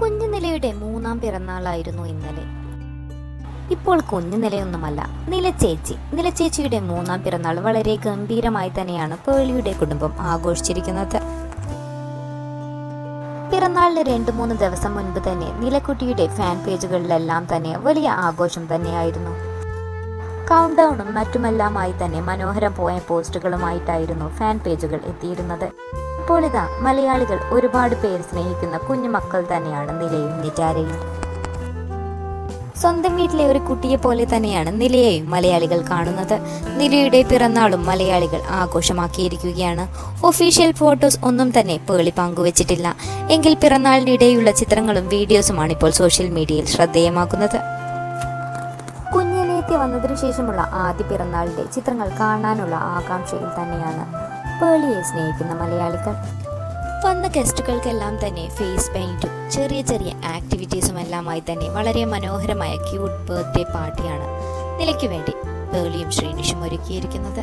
കുഞ്ഞുനിലയുടെ മൂന്നാം പിറന്നാളായിരുന്നു ഇന്നലെ. ഇപ്പോൾ കുഞ്ഞുനിലയൊന്നുമല്ല നിലച്ചേച്ചി നിലച്ചേച്ചിയുടെ മൂന്നാം പിറന്നാൾ വളരെ ഗംഭീരമായി തന്നെയാണ് പേളിയുടെ കുടുംബം ആഘോഷിച്ചിരിക്കുന്നത്. പിറന്നാളിന് രണ്ട് മൂന്ന് ദിവസം മുൻപ് തന്നെ നിലക്കുട്ടിയുടെ ഫാൻ പേജുകളിലെല്ലാം തന്നെ വലിയ ആഘോഷം തന്നെയായിരുന്നു. കൗണ്ട് ഡൗണും മറ്റുമെല്ലാമായി തന്നെ മനോഹരം പോയ പോസ്റ്റുകളുമായിട്ടായിരുന്നു ഫാൻ പേജുകൾ എത്തിയിരുന്നത്. ഇപ്പോൾ മലയാളികൾ ഒരുപാട് പേര് സ്നേഹിക്കുന്ന കുഞ്ഞുമക്കൾ തന്നെയാണ് നിലയും നിറ്റാരയും. സ്വന്തം വീട്ടിലെ ഒരു കുട്ടിയെ പോലെ തന്നെയാണ് നിലയെയും മലയാളികൾ കാണുന്നത്. നിലയുടെ പിറന്നാളും മലയാളികൾ ആഘോഷമാക്കിയിരിക്കുകയാണ്. ഒഫീഷ്യൽ ഫോട്ടോസ് ഒന്നും തന്നെ പേളി പങ്കുവച്ചിട്ടില്ല. എങ്കിൽ പിറന്നാളിനിടെയുള്ള ചിത്രങ്ങളും വീഡിയോസുമാണ് ഇപ്പോൾ സോഷ്യൽ മീഡിയയിൽ ശ്രദ്ധേയമാക്കുന്നത്. കുഞ്ഞിലേക്ക് വന്നതിനു ശേഷമുള്ള ആദ്യ പിറന്നാളിന്റെ ചിത്രങ്ങൾ കാണാനുള്ള ആകാംക്ഷയിൽ തന്നെയാണ്. പേളിയെ സ്നേഹിക്കുന്ന മലയാളികൾ. വന്ന ഗസ്റ്റുകൾക്കെല്ലാം തന്നെ ഫേസ് പെയിന്റും ചെറിയ ചെറിയ ആക്ടിവിറ്റീസും എല്ലാമായി തന്നെ വളരെ മനോഹരമായ ക്യൂട്ട് ബർത്ത്ഡേ പാർട്ടിയാണ് നിലയ്ക്ക് വേണ്ടി പേളിയും ശ്രീനിഷും ഒരുക്കിയിരിക്കുന്നത്.